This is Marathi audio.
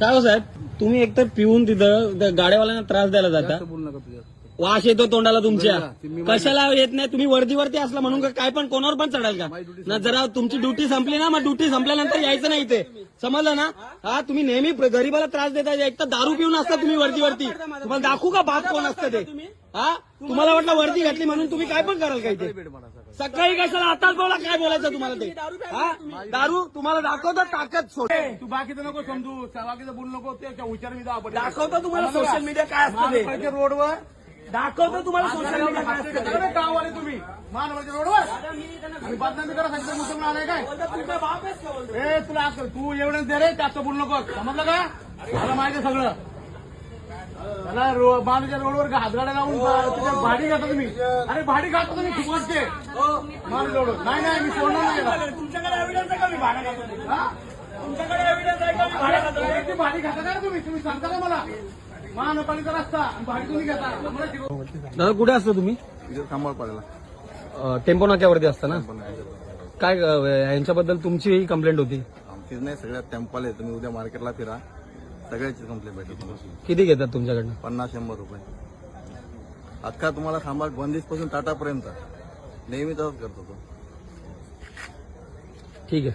काय हो साहेब? तुम्ही एकतर पिऊन तिथं त्या गाड्यावाल्यांना त्रास द्यायला जाता. बोल नका तुझ्या वास येतो तोंडाला तुमच्या. कशाला येत नाही? तुम्ही वर्दीवरती असला म्हणून का काय पण कोणावर पण चढाल का? ना जरा तुमची ड्युटी संपली ना मग ड्युटी संपल्यानंतर यायचं नाही इथे. समजलं ना? हा तुम्ही नेहमी प्र- गरीबाला त्रास देता एक तर दारू पिऊन असता तुम्ही वर्दीवरती. तुम्हाला दाखवू का बाप कोण असतं ते? हा? तुम्हाला वाटलं वर्दी घातली म्हणून तुम्ही काय पण कराल का इथे सकाळी कशाला आताच बोला काय बोलायचं तुम्हाला ते? हा? दारू तुम्हाला दाखवतो ताकद सोड तू बाकीचं नको समजू. बाकीचं बोलू नको ते विचार मी दाखवतो. दाखवतो तुम्हाला सोशल मीडिया काय असतं रोडवर दाखवतो तुम्हाला सोशल मीडिया काय असतं तुम्ही. महानगरपालिका रोडवर? बदनामी करा सांगितलं मुसलमान आलाय काय? ए तुला तू एवढंच दे रे जास्त बोलू नको. समजलं का? मला माहिती सगळं. त्याला रो- बाजूच्या रोडवर हातगाड्या लावून बा- त्याच्यात भाडी घाता तुम्ही. अरे भाडी घाता तुम्ही फुकटचे. मार रोडवर. नाही नाही मी सोडणार नाही. तुमच्याकडे एव्हिडन्स आहे का मी भाडं? हा? तुमच्याकडे एव्हिडन्स आहे का मी भाडं भाडी का तुम्ही? तुम्ही सांगता का मला? महानगरपालिका रस्ता भाडी तुम्ही घेता. दादा कुठे असतो तुम्ही? इथे थांबावं पडेल टेम्पो नाक्यावरती असता ना? काय यांच्याबद्दल तुमची कंप्लेंट होती? आमचीच नाही सगळ्यात टेम्पल आहे तुम्ही उद्या मार्केटला फिरा. सगळ्याची कंप्लेंट भेटेल तुम्हाला. किती घेतात तुमच्याकडनं? पन्नास शंभर रुपये. अख्खा तुम्हाला थांबा बंदिशपासून टाटापर्यंत नेहमी तसंच करतो तो. ठीक आहे.